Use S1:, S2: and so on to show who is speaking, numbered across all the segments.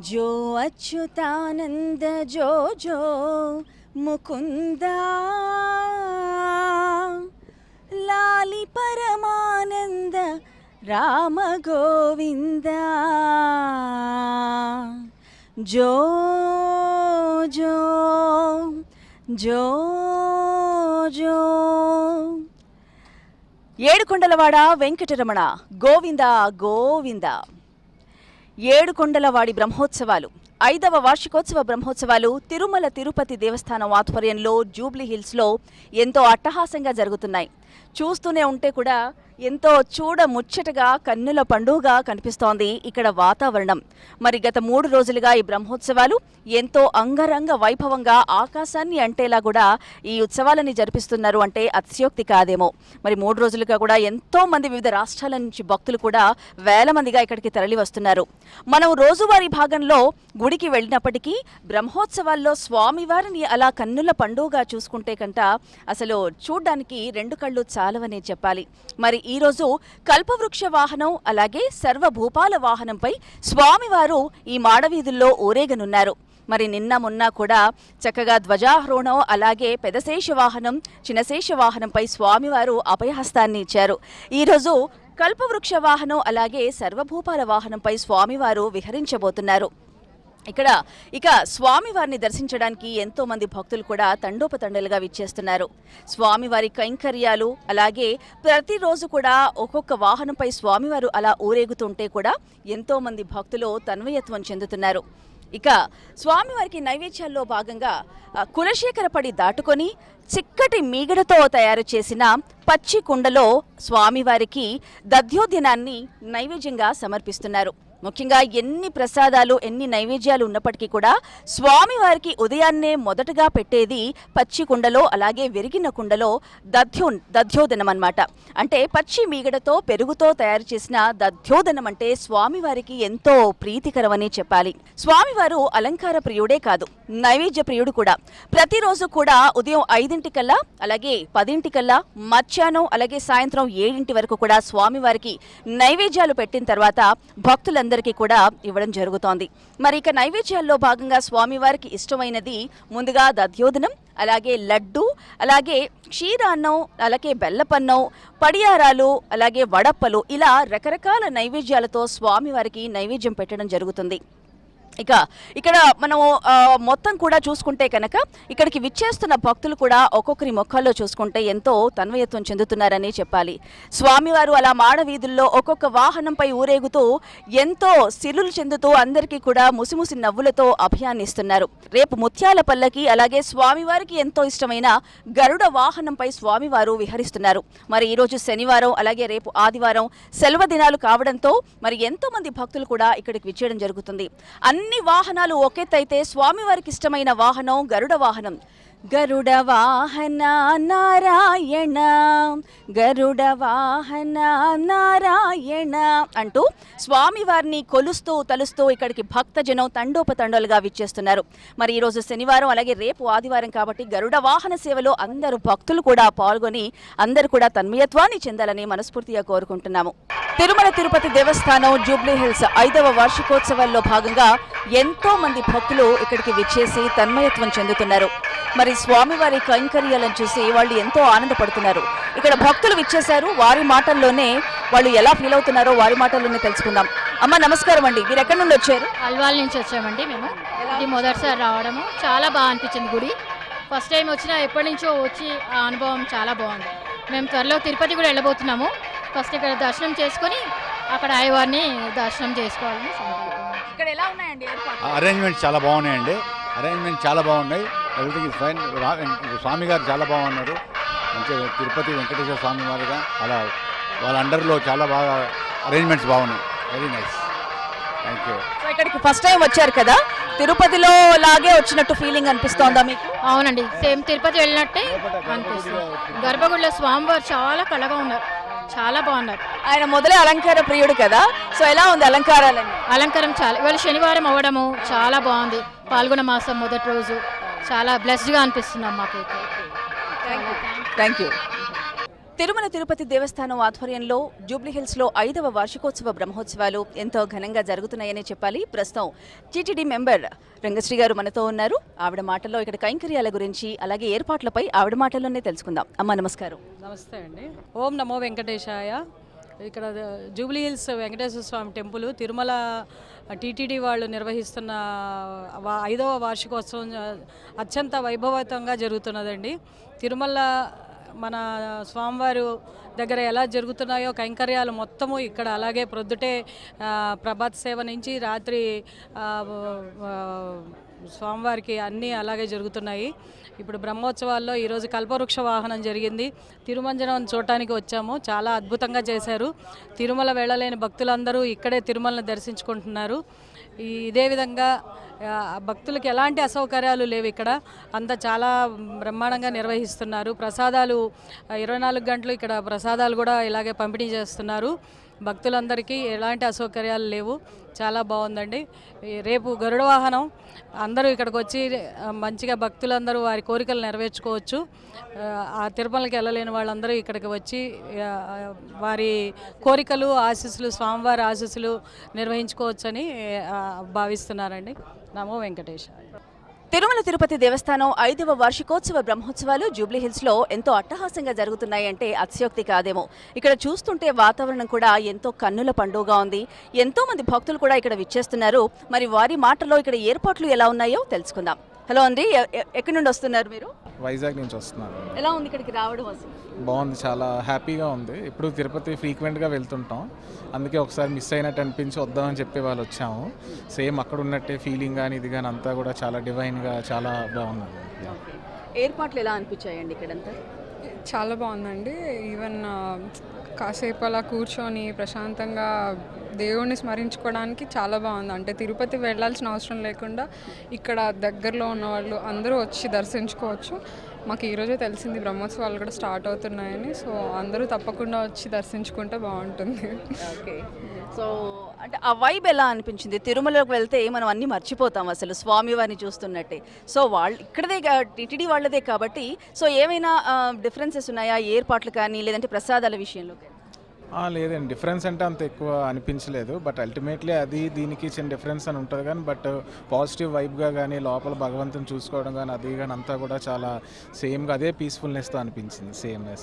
S1: जो अच्युतानन्द जो जो मुकुन्द लालि परमानन्द राम गोविन्द जो जो जो जो ఏడుకొండలవాడ వెంకటరమణ గోవింద గోవింద ఏడుకొండలవాడి బ్రహ్మోత్సవాలు ఐదవ వార్షికోత్సవ బ్రహ్మోత్సవాలు తిరుమల తిరుపతి దేవస్థానం ఆధ్వర్యంలో జూబ్లీ హిల్స్లో ఎంతో అట్టహాసంగా జరుగుతున్నాయి. చూస్తూనే ఉంటే కూడా ఎంతో చూడ ముచ్చటగా కన్నుల పండుగగా కనిపిస్తోంది ఇక్కడ వాతావరణం. మరి గత మూడు రోజులుగా ఈ బ్రహ్మోత్సవాలు ఎంతో అంగరంగ వైభవంగా ఆకాశాన్ని అంటేలా కూడా ఈ ఉత్సవాలని జరిపిస్తున్నారు అంటే అతిశయోక్తి కాదేమో. మరి మూడు రోజులుగా కూడా ఎంతో మంది వివిధ రాష్ట్రాల నుంచి భక్తులు కూడా వేల మందిగా ఇక్కడికి తరలి వస్తున్నారు. మనం రోజువారీ భాగంలో గుడికి వెళ్ళినప్పటికీ బ్రహ్మోత్సవాల్లో స్వామివారిని అలా కన్నుల పండుగగా చూసుకుంటే కంట అసలు చూడ్డానికి రెండు కళ్ళు చాలవనే చెప్పాలి. మరి ఈ రోజు కల్పవృక్ష వాహనం అలాగే సర్వభూపాల వాహనంపై స్వామివారు ఈ మాడవీధుల్లో ఊరేగనున్నారు. మరి నిన్న మొన్న కూడా చక్కగా ధ్వజారోహణం అలాగే పెదశేష వాహనం చిన్నశేష వాహనంపై స్వామివారు అభయహస్తాన్ని ఇచ్చారు. ఈరోజు కల్పవృక్ష వాహనం అలాగే సర్వభూపాల వాహనంపై స్వామివారు విహరించబోతున్నారు. ఇక్కడ ఇక స్వామివారిని దర్శించడానికి ఎంతో మంది భక్తులు కూడా తండోపతండలుగా విచ్చేస్తున్నారు. స్వామివారి కైంకర్యాలు అలాగే ప్రతిరోజు కూడా ఒక్కొక్క వాహనంపై స్వామివారు అలా ఊరేగుతుంటే కూడా ఎంతో మంది భక్తులు తన్వయత్వం చెందుతున్నారు. ఇక స్వామివారికి నైవేద్యాల్లో భాగంగా కులశేఖరపడి దాటుకొని చిక్కటి మీగడతో తయారు చేసిన పచ్చి కుండలో స్వామివారికి దధ్యోదినాన్ని నైవేద్యంగా సమర్పిస్తున్నారు. ముఖ్యంగా ఎన్ని ప్రసాదాలు ఎన్ని నైవేద్యాలు ఉన్నప్పటికీ కూడా స్వామివారికి ఉదయాన్నే మొదటగా పెట్టేది పచ్చి కుండలో అలాగే విరిగిన కుండలో దధ్యో దధ్యోదనం అన్నమాట. అంటే పచ్చి మీగడతో పెరుగుతో తయారు చేసిన దధ్యోదనం అంటే స్వామివారికి ఎంతో ప్రీతికరమని చెప్పాలి. స్వామివారు అలంకార ప్రియుడే కాదు నైవేద్య ప్రియుడు కూడా. ప్రతిరోజు కూడా ఉదయం ఐదింటికల్లా అలాగే పదింటికల్లా మధ్యాహ్నం అలాగే సాయంత్రం ఏడింటి వరకు కూడా స్వామివారికి నైవేద్యాలు పెట్టిన తర్వాత అందరికీ కూడా ఇవ్వడం జరుగుతోంది. మరి ఇక నైవేద్యాల్లో భాగంగా స్వామివారికి ఇష్టమైనది ముందుగా దధ్యోదనం అలాగే లడ్డు అలాగే క్షీరాన్నం అలాగే బెల్లపన్నం పడియారాలు అలాగే వడప్పలు ఇలా రకరకాల నైవేద్యాలతో స్వామివారికి నైవేద్యం పెట్టడం జరుగుతుంది. ఇక ఇక్కడ మనం మొత్తం కూడా చూసుకుంటే కనుక ఇక్కడికి విచ్చేస్తున్న భక్తులు కూడా ఒక్కొక్కరి ముఖాల్లో చూసుకుంటే ఎంతో తన్వయత్వం చెందుతున్నారని చెప్పాలి. స్వామివారు అలా మాడవీధుల్లో ఒక్కొక్క వాహనంపై ఊరేగుతూ ఎంతో సిరులు చెందుతూ అందరికీ కూడా ముసిముసి నవ్వులతో అభియానిస్తున్నారు. రేపు ముత్యాల పల్లకి అలాగే స్వామివారికి ఎంతో ఇష్టమైన గరుడ వాహనంపై స్వామివారు విహరిస్తున్నారు. మరి ఈరోజు శనివారం అలాగే రేపు ఆదివారం సెలవు దినాలు కావడంతో మరి ఎంతో మంది భక్తులు కూడా ఇక్కడికి విచ్చేయడం జరుగుతుంది. అన్ని వాహనాలు ఒకెత్తైతే స్వామివారికి ఇష్టమైన వాహనం గరుడ వాహనం. గరుడ వాహన నారాయణ గరుడ వాహన నారాయణ అంటూ స్వామివారిని కొలుస్తూ తలుస్తూ ఇక్కడికి భక్తజనం తండోపతండోలుగా విచ్చేస్తున్నారు. మరి ఈరోజు శనివారం అలాగే రేపు ఆదివారం కాబట్టి గరుడ వాహన సేవలో అందరూ భక్తులు కూడా పాల్గొని అందరూ కూడా తన్మయత్వాన్ని చెందాలని మనస్ఫూర్తిగా కోరుకుంటున్నాము. తిరుమల తిరుపతి దేవస్థానం జూబ్లీ హిల్స్ ఐదవ వార్షికోత్సవాల్లో భాగంగా ఎంతో మంది భక్తులు ఇక్కడికి విచ్చేసి తన్మయత్వం చెందుతున్నారు. మరి స్వామివారి కైంకర్యాలను చూసి వాళ్ళు ఎంతో ఆనందపడుతున్నారు. ఇక్కడ భక్తులు విచ్చేశారు. వారి మాటల్లోనే వాళ్ళు ఎలా ఫీల్ అవుతున్నారో వారి మాటల్లోనే తెలుసుకుందాం. అమ్మ నమస్కారం అండి. మీరు ఎక్కడి నుండి వచ్చారు?
S2: అల్వాల్ నుంచి వచ్చామండి మేము. ఇది మొదటిసారి రావడము. చాలా బాగా అనిపించింది గుడి. ఫస్ట్ టైం వచ్చినా ఎప్పటి నుంచో వచ్చి ఆ అనుభవం చాలా బాగుంది. మేము త్వరలో తిరుపతి కూడా వెళ్ళబోతున్నాము. ఫస్ట్ ఇక్కడ దర్శనం చేసుకొని అక్కడ అయ్యవారిని దర్శనం చేసుకోవాలని సంకల్పం.
S1: ఇక్కడ ఎలా ఉన్నాయండి
S3: అరేంజ్మెంట్స్ చాలా బాగున్నాయండి. అరేంజ్మెంట్ చాలా బాగున్నాయి. ఎవ్రీథింగ్ ఇస్ ఫైన్ స్వామి గారు చాలా బాగున్నారు. మంచి తిరుపతి వెంకటేశ్వర స్వామి వారుగా అలా వాళ్ళ అండర్లో చాలా బాగా అరేంజ్మెంట్స్ బాగున్నాయి. Very nice thank you
S1: so ఇక్కడికి ఫస్ట్ టైం వచ్చారు కదా? తిరుపతిలో లాగే వచ్చినట్టు ఫీలింగ్ అనిపిస్తోందా మీకు?
S2: అవునండి. సేమ్ తిరుపతి వెళ్ళినట్టే అనిపిస్తుంది. గర్భగుడిలో స్వామివారు చాలా కళగా ఉన్నారు. చాలా బాగున్నారు.
S1: ఆయన మొదలే అలంకార ప్రియుడు కదా? సో ఎలా ఉంది అలంకారాలన్నీ?
S2: అలంకారం చాలా ఇవాళ శనివారం అవ్వడము చాలా బాగుంది. పాల్గొన మాసం మొదటి రోజు. చాలా బ్లెస్డ్గా అనిపిస్తున్నాం మాకైతే.
S1: థ్యాంక్ యూ తిరుమల తిరుపతి దేవస్థానం ఆధ్వర్యంలో జూబ్లీహిల్స్లో ఐదవ వార్షికోత్సవ బ్రహ్మోత్సవాలు ఎంతో ఘనంగా జరుగుతున్నాయని చెప్పాలి. ప్రస్తుతం టీటీడీ మెంబర్ రంగశ్రీ గారు మనతో ఉన్నారు. ఆవిడ మాటల్లో ఇక్కడ కైంకర్యాల గురించి అలాగే ఏర్పాట్లపై ఆవిడ మాటల్లోనే తెలుసుకుందాం. అమ్మ నమస్కారం.
S4: నమస్తే అండి. ఓం నమో వెంకటేశాయ. ఇక్కడ Jubilee Hills Venkateswara Swamy temple Tirumala TTD వాళ్ళు నిర్వహిస్తున్న ఐదవ వార్షికోత్సవం అత్యంత వైభవతంగా జరుగుతున్నదండి. తిరుమల మన స్వామివారు దగ్గర ఎలా జరుగుతున్నాయో కైంకర్యాలు మొత్తము ఇక్కడ అలాగే ప్రొద్దుటే ప్రభాత్ సేవ నుంచి రాత్రి స్వామివారికి అన్నీ అలాగే జరుగుతున్నాయి. ఇప్పుడు బ్రహ్మోత్సవాల్లో ఈరోజు కల్పవృక్ష వాహనం జరిగింది. తిరుమంజనం చూడటానికి వచ్చాము. చాలా అద్భుతంగా చేశారు. తిరుమల వెళ్ళలేని భక్తులందరూ ఇక్కడే తిరుమలను దర్శించుకుంటున్నారు. ఈ ఇదే విధంగా భక్తులకు ఎలాంటి అసౌకర్యాలు లేవు ఇక్కడ. అంతా చాలా బ్రహ్మాండంగా నిర్వహిస్తున్నారు. ప్రసాదాలు ఇరవై నాలుగు గంటలు ఇక్కడ ప్రసాదాలు కూడా ఇలాగే పంపిణీ చేస్తున్నారు. భక్తులందరికీ ఎలాంటి అసౌకర్యాలు లేవు. చాలా బాగుందండి. రేపు గరుడ వాహనం అందరూ ఇక్కడికి వచ్చి మంచిగా భక్తులందరూ వారి కోరికలు నెరవేర్చుకోవచ్చు. ఆ, తిరుమలకి వెళ్ళలేని వాళ్ళందరూ ఇక్కడికి వచ్చి వారి కోరికలు ఆశీస్సులు స్వామివారి ఆశీస్సులు నిర్వహించుకోవచ్చని భావిస్తున్నారండి. నమో వెంకటేశ్వర
S1: తిరుమల తిరుపతి దేవస్థానం ఐదవ వార్షికోత్సవ బ్రహ్మోత్సవాలు జూబ్లీహిల్స్లో ఎంతో అట్టహాసంగా జరుగుతున్నాయంటే అతిశయోక్తి కాదేమో. ఇక్కడ చూస్తుంటే వాతావరణం కూడా ఎంతో కన్నుల పండుగగా ఉంది. ఎంతో మంది భక్తులు కూడా ఇక్కడ విచ్చేస్తున్నారు. మరి వారి మాటలో ఇక్కడ ఏర్పాట్లు ఎలా ఉన్నాయో తెలుసుకుందాం. హలో అండి ఎక్కడి నుండి వస్తున్నారు మీరు?
S5: వైజాగ్ నుంచి వస్తున్నాను
S1: ఎలా ఉంది ఇక్కడికి రావడం అసలు?
S5: బాగుంది చాలా హ్యాపీగా ఉంది. ఇప్పుడు తిరుపతి ఫ్రీక్వెంట్గా వెళ్తుంటాం. అందుకే ఒకసారి మిస్ అయినట్టు అనిపించి వద్దామని చెప్పి వాళ్ళు వచ్చాము. సేమ్ అక్కడ ఉన్నట్టే ఫీలింగ్ కానీ ఇది కానీ అంతా కూడా చాలా డివైన్గా చాలా బాగున్నది
S1: ఏర్పాట్లు ఎలా అనిపించాయండి ఇక్కడంతా?
S6: చాలా బాగుందండి. ఈవెన్ కాసేపు అలా కూర్చొని ప్రశాంతంగా దేవుణ్ణి స్మరించుకోవడానికి చాలా బాగుంది. అంటే తిరుపతి వెళ్ళాల్సిన అవసరం లేకుండా ఇక్కడ దగ్గరలో ఉన్న వాళ్ళు అందరూ వచ్చి దర్శించుకోవచ్చు. మాకు ఈరోజే తెలిసింది బ్రహ్మోత్సవాలు కూడా స్టార్ట్ అవుతున్నాయని. సో అందరూ తప్పకుండా వచ్చి దర్శించుకుంటే బాగుంటుంది.
S1: ఓకే. సో అంటే ఆ వైబ్ ఎలా అనిపించింది? తిరుమలలోకి వెళ్తే మనం అన్ని మర్చిపోతాం అసలు స్వామివారిని చూస్తున్నట్టే. సో వాళ్ళు ఇక్కడదే టిటిడి వాళ్ళదే కాబట్టి సో ఏమైనా డిఫరెన్సెస్ ఉన్నాయా? ఏర్పాట్లు కానీ లేదంటే ప్రసాదాల విషయంలో కానీ?
S5: లేదండి. డిఫరెన్స్ అంటే అంత ఎక్కువ అనిపించలేదు. బట్ అల్టిమేట్లీ అది దీనికి చిన్న డిఫరెన్స్ అని ఉంటుంది కానీ బట్ పాజిటివ్ వైబ్గా కానీ లోపల భగవంతుని చూసుకోవడం కానీ అది కానీ అంతా కూడా చాలా సేమ్గా అదే పీస్ఫుల్నెస్తో అనిపించింది. సేమ్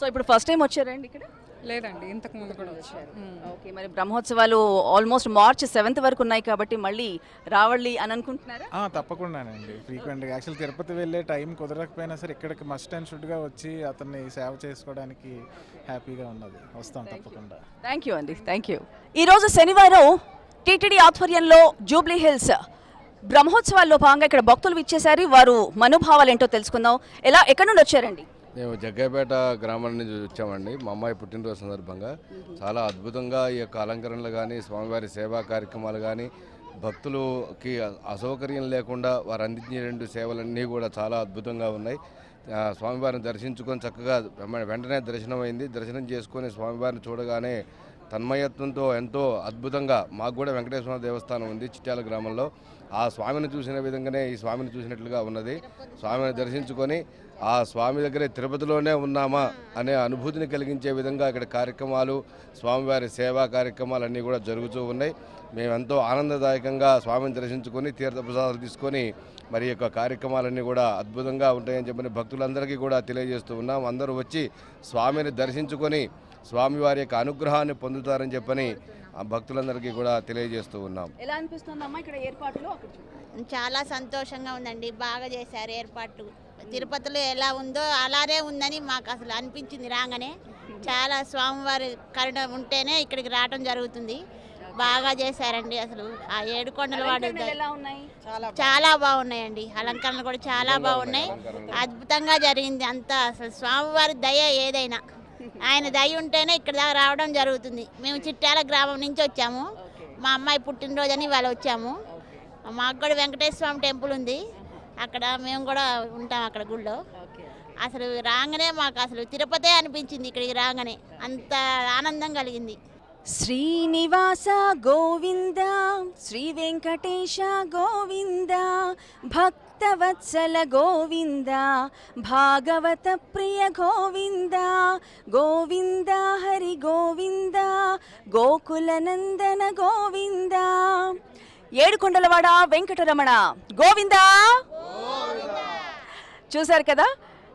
S1: సో ఇప్పుడు ఫస్ట్ టైం వచ్చారండి ఇక్కడ?
S6: లేదండి ఇంతకు ముందు కూడా వచ్చారు.
S1: ఓకే మరి బ్రహ్మోత్సవాలు ఆల్మోస్ట్ మార్చ్ సెవెంత్ వరకు ఉన్నాయి కాబట్టి మళ్ళీ రావాలి అని అనుకుంటున్నారా?
S5: ఆ, తప్పకుండానండి. ఫ్రీక్వెంట్గా. యాక్చువల్ తిరుపతి వెళ్ళే టైం కుదరకపోయినా సరే ఇక్కడికి మస్ట్ అండ్ షుడ్గా వచ్చి అతన్ని సేవ చేసుకోవడానికి హ్యాపీగా ఉన్నది. వస్తాం తప్పకుండా.
S1: థ్యాంక్ యూ అండి థ్యాంక్ యూ ఈరోజు శనివారం టీటీడీ ఆధ్వర్యంలో జూబ్లీ హిల్స్ బ్రహ్మోత్సవాల్లో భాగంగా ఇక్కడ భక్తులు విచ్చేసారి వారు మనోభావాలు ఏంటో తెలుసుకుందాం. ఎలా ఎక్కడి నుండి వచ్చారండి?
S7: మేము జగ్గైపేట గ్రామం నుంచి వచ్చామండి. మా అమ్మాయి పుట్టినరోజు సందర్భంగా. చాలా అద్భుతంగా ఈ యొక్క అలంకరణలు కానీ స్వామివారి సేవా కార్యక్రమాలు కానీ భక్తులకి అసౌకర్యం లేకుండా వారు అందించే రెండు సేవలన్నీ కూడా చాలా అద్భుతంగా ఉన్నాయి. స్వామివారిని దర్శించుకొని చక్కగా వెంటనే దర్శనం అయింది దర్శనం చేసుకొని స్వామివారిని చూడగానే తన్మయత్వంతో ఎంతో అద్భుతంగా మాకు కూడా వెంకటేశ్వర దేవస్థానం ఉంది చిట్యాల గ్రామంలో. ఆ స్వామిని చూసిన విధంగానే ఈ స్వామిని చూసినట్లుగా ఉన్నది. స్వామిని దర్శించుకొని ఆ స్వామి దగ్గరే తిరుపతిలోనే ఉన్నామా అనే అనుభూతిని కలిగించే విధంగా ఇక్కడ కార్యక్రమాలు స్వామివారి సేవా కార్యక్రమాలు అన్నీ కూడా జరుగుతూ ఉన్నాయి. మేము ఎంతో ఆనందదాయకంగా స్వామిని దర్శించుకొని తీర్థప్రసాదాలు తీసుకొని మరి యొక్క కార్యక్రమాలన్నీ కూడా అద్భుతంగా ఉంటాయని చెప్పని భక్తులందరికీ కూడా తెలియజేస్తూ ఉన్నాం. అందరూ వచ్చి స్వామిని దర్శించుకొని స్వామివారి యొక్క అనుగ్రహాన్ని పొందుతారని చెప్పని ఆ భక్తులందరికీ కూడా తెలియజేస్తూ ఉన్నాం.
S1: ఎలా అనిపిస్తుంది అమ్మా ఇక్కడ ఏర్పాట్లు.
S8: చాలా సంతోషంగా ఉందండి. బాగా చేశారు ఏర్పాట్లు. తిరుపతిలో ఎలా ఉందో అలానే ఉందని మాకు అసలు అనిపించింది రాగానే. చాలా స్వామివారి కరుణ ఉంటేనే ఇక్కడికి రావడం జరుగుతుంది. బాగా చేశారండి అసలు. ఆ ఏడుకొండల వాడు
S1: అలంకరణలు ఎలా ఉన్నాయి?
S8: చాలా బాగున్నాయండి. అలంకరణలు కూడా చాలా బాగున్నాయి. అద్భుతంగా జరిగింది అంతా. అసలు స్వామివారి దయ ఏదైనా. ఆయన దయ ఉంటేనే ఇక్కడ దాకా రావడం జరుగుతుంది. మేము చిట్యాల గ్రామం నుంచి వచ్చాము. మా అమ్మాయి పుట్టినరోజు అని వాళ్ళు వచ్చాము. మాకు కూడా వెంకటేశ్వర స్వామి టెంపుల్ ఉంది. అక్కడ మేము కూడా ఉంటాం అక్కడ గుళ్ళో. అసలు రాగానే మాకు అసలు తిరుపతే అనిపించింది ఇక్కడికి రాగానే. అంత ఆనందం కలిగింది.
S1: శ్రీనివాస గోవింద శ్రీ వెంకటేశ గోవింద భక్తవత్సల గోవింద భాగవత ప్రియ గోవింద గోవింద హరి గోవింద గోకుల నందన గోవింద. ఏడుకొండలవాడ వెంకటరమణ. గోవిందా? చూశారు కదా?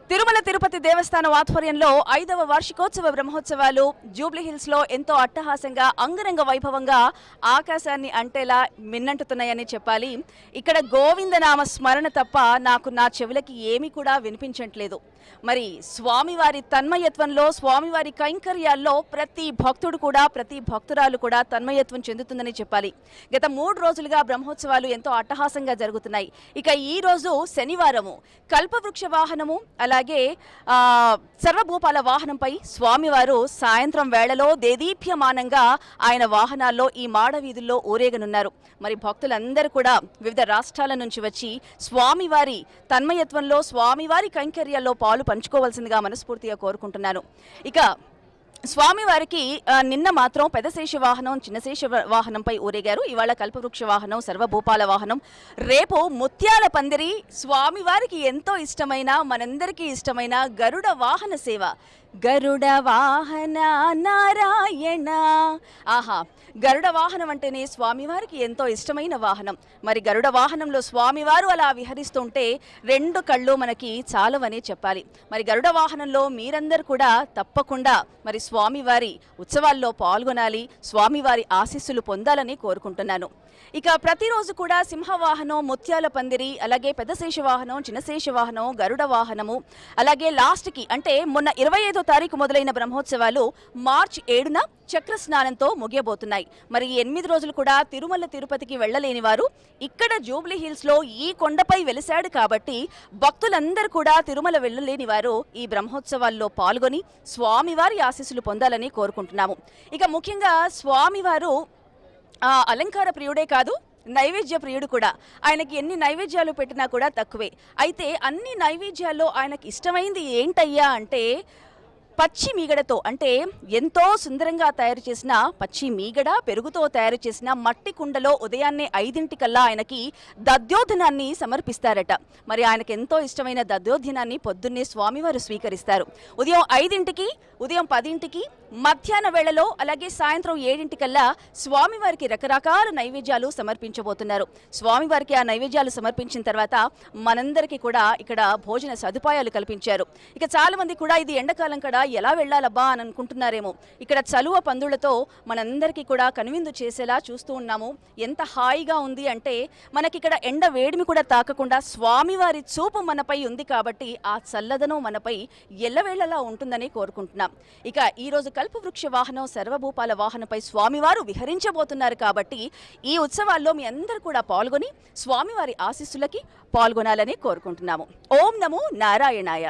S1: తిరుమల తిరుపతి దేవస్థానం ఆధ్వర్యంలో ఐదవ వార్షికోత్సవ బ్రహ్మోత్సవాలు జూబ్లీహిల్స్లో లో ఎంతో అట్టహాసంగా అంగరంగ వైభవంగా ఆకాశాన్ని అంటేలా మిన్నంటుతున్నాయని చెప్పాలి. ఇక్కడ గోవిందనామ స్మరణ తప్ప నాకు నా చెవులకి ఏమీ కూడా వినిపించట్లేదు. మరి స్వామివారి తన్మయత్వంలో స్వామివారి కైంకర్యాల్లో ప్రతి భక్తుడు కూడా ప్రతి భక్తురాలు కూడా తన్మయత్వం చెందుతుందని చెప్పాలి. గత మూడు రోజులుగా బ్రహ్మోత్సవాలు ఎంతో అట్టహాసంగా జరుగుతున్నాయి. ఇక ఈ రోజు శనివారము. కల్పవృక్ష వాహనము అలా అలాగే సర్వభూపాల వాహనంపై స్వామివారు సాయంత్రం వేళలో దేదీప్యమానంగా ఆయన వాహనాల్లో ఈ మాడ వీధుల్లో ఊరేగనున్నారు. మరి భక్తులందరూ కూడా వివిధ రాష్ట్రాల నుంచి వచ్చి స్వామివారి తన్మయత్వంలో స్వామివారి కైంకర్యాల్లో పాలు పంచుకోవాల్సిందిగా మనస్ఫూర్తిగా కోరుకుంటున్నాను. ఇక స్వామివారికి నిన్న మాత్రం పెదశేష వాహనం చిన్నశేష వాహనంపై ఊరేగారు. ఇవాళ కల్పవృక్ష వాహనం సర్వభూపాల వాహనం. రేపు ముత్యాల పందిరి స్వామివారికి ఎంతో ఇష్టమైన మనందరికీ ఇష్టమైన గరుడ వాహన సేవ. గరుడ వాహన నారాయణ. ఆహా గరుడ వాహనం అంటేనే స్వామివారికి ఎంతో ఇష్టమైన వాహనం. మరి గరుడ వాహనంలో స్వామివారు అలా విహరిస్తుంటే రెండు కళ్ళు మనకి చాలవనే చెప్పాలి. మరి గరుడ వాహనంలో మీరందరూ కూడా తప్పకుండా మరి స్వామివారి ఉత్సవాల్లో పాల్గొనాలి స్వామివారి ఆశీస్సులు పొందాలని కోరుకుంటున్నాను. ఇక ప్రతిరోజు కూడా సింహవాహనం ముత్యాల పందిరి అలాగే పెద్ద శేషవాహనం చిన్నశేష వాహనం గరుడ వాహనము అలాగే లాస్ట్కి అంటే మొన్న ఇరవై ఐదో తారీఖు మొదలైన బ్రహ్మోత్సవాలు మార్చి ఏడున చక్ర స్నానంతో ముగియబోతున్నాయి. మరి ఎనిమిది రోజులు కూడా తిరుమల తిరుపతికి వెళ్ళలేని వారు ఇక్కడ జూబ్లీ హిల్స్లో ఈ కొండపై వెలిశాడు కాబట్టి భక్తులందరూ కూడా తిరుమల వెళ్ళలేని వారు ఈ బ్రహ్మోత్సవాల్లో పాల్గొని స్వామివారి ఆశీస్సులు పొందాలని కోరుకుంటున్నాము. ఇక ముఖ్యంగా స్వామివారు ఆ, అలంకార ప్రియుడే కాదు నైవేద్య ప్రియుడు కూడా. ఆయనకి ఎన్ని నైవేద్యాలు పెట్టినా కూడా తక్కువే. అయితే అన్ని నైవేద్యాల్లో ఆయనకి ఇష్టమైంది ఏంటయ్యా అంటే పచ్చి మీగడతో అంటే ఎంతో సుందరంగా తయారు చేసిన పచ్చి మీగడ పెరుగుతో తయారు చేసిన మట్టి కుండలో ఉదయాన్నే ఐదింటికల్లా ఆయనకి దద్యోధనాన్ని సమర్పిస్తారట. మరి ఆయనకు ఎంతో ఇష్టమైన దద్యోధనాన్ని పొద్దున్నే స్వామివారు స్వీకరిస్తారు. ఉదయం ఐదింటికి ఉదయం పదింటికి మధ్యాహ్న వేళలో అలాగే సాయంత్రం ఏడింటికల్లా స్వామివారికి రకరకాల నైవేద్యాలు సమర్పించబోతున్నారు. స్వామివారికి ఆ నైవేద్యాలు సమర్పించిన తర్వాత మనందరికీ కూడా ఇక్కడ భోజన సదుపాయాలు కల్పించారు. ఇక చాలా మంది కూడా ఇది ఎండాకాలం కూడా ఎలా వెళ్ళాలబ్బా అని అనుకుంటున్నారేమో. ఇక్కడ చలువ పందులతో మనందరికీ కూడా కనువిందు చేసేలా చూస్తూ ఉన్నాము. ఎంత హాయిగా ఉంది అంటే మనకి ఇక్కడ ఎండ వేడిమి కూడా తాకకుండా స్వామివారి చూపు మనపై ఉంది కాబట్టి ఆ చల్లదనం మనపై ఎల్లవేళలా ఉంటుందని కోరుకుంటున్నాం. ఇక ఈరోజు కల్పవృక్ష వాహనం సర్వభూపాల వాహనంపై స్వామివారు విహరించబోతున్నారు కాబట్టి ఈ ఉత్సవాల్లో మీ అందరూ కూడా పాల్గొని స్వామివారి ఆశీస్సులకి పాల్గొనాలని కోరుకుంటున్నాము. ఓం నమో నారాయణాయ.